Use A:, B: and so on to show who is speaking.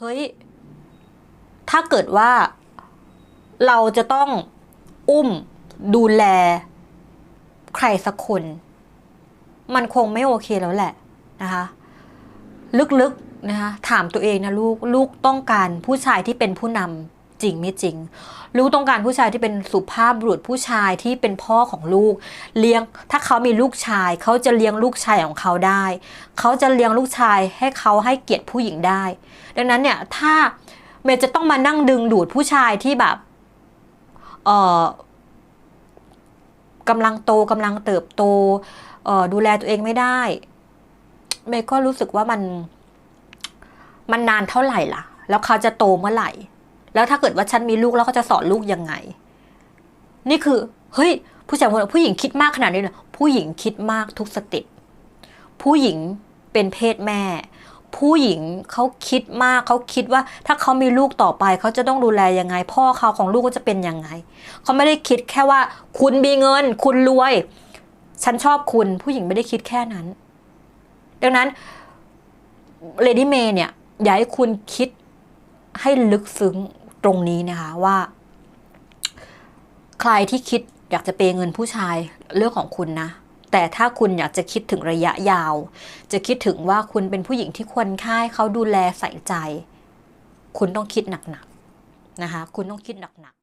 A: เฮ้ย ถ้าเกิดว่า เราจะต้องอุ้มดูแล ใครสักคน มันคงไม่โอเคแล้วแหละนะคะ ลึกๆนะคะถามตัวเองนะลูก ลูกต้องการผู้ชายที่เป็นผู้นำ จริงไม่จริง ลูกต้องการผู้ชายที่เป็นสุภาพบุรุษผู้ชายที่เป็นพ่อของลูก เลี้ยงถ้าเขามีลูกชาย เขาจะเลี้ยงลูกชายของเขาได้ เขาจะเลี้ยงลูกชายให้เขาให้เกียรติผู้หญิงได้ ดังนั้นเนี่ยถ้าเมย์จะต้องมานั่งดึงดูดผู้ชายที่แบบเออกำลังโตกำลังเติบโตเออดูแลตัวเองไม่ได้ เมย์ก็รู้สึกว่ามัน มันนานเท่าไหร่ล่ะ แล้วเขาจะโตเมื่อไหร่ แล้วถ้าเกิดว่าฉันมีลูกแล้วเขาจะสอนลูกยังไง นี่คือ เฮ้ย ผู้ชายคนผู้หญิงคิดมากขนาดนี้เลยผู้หญิงคิดมากทุกสเติปผู้หญิงเป็นเพศแม่ ผู้หญิงเขาคิดมากเขาคิดว่า ถ้าเขามีลูกต่อไปเขาจะต้องดูแลยังไง พ่อเขาของลูกก็จะเป็นยังไงเขาไม่ได้คิดแค่ว่า คุณมีเงิน คุณรวย ฉันชอบคุณ ผู้หญิงไม่ได้คิดแค่นั้น ดังนั้นเลดี้เมย์เนี่ยอยากให้คุณคิดให้ลึกซึ้ง ตรงนี้นะคะว่า ใครที่คิดอยากจะเปย์เงินผู้ชายเรื่องของคุณนะแต่ถ้าคุณอยากจะคิดถึงระยะยาว จะคิดถึงว่าคุณเป็นผู้หญิงที่ควรค่ายเขาดูแลใส่ใจ คุณต้องคิดหนักๆนะคะ คุณต้องคิดหนักๆ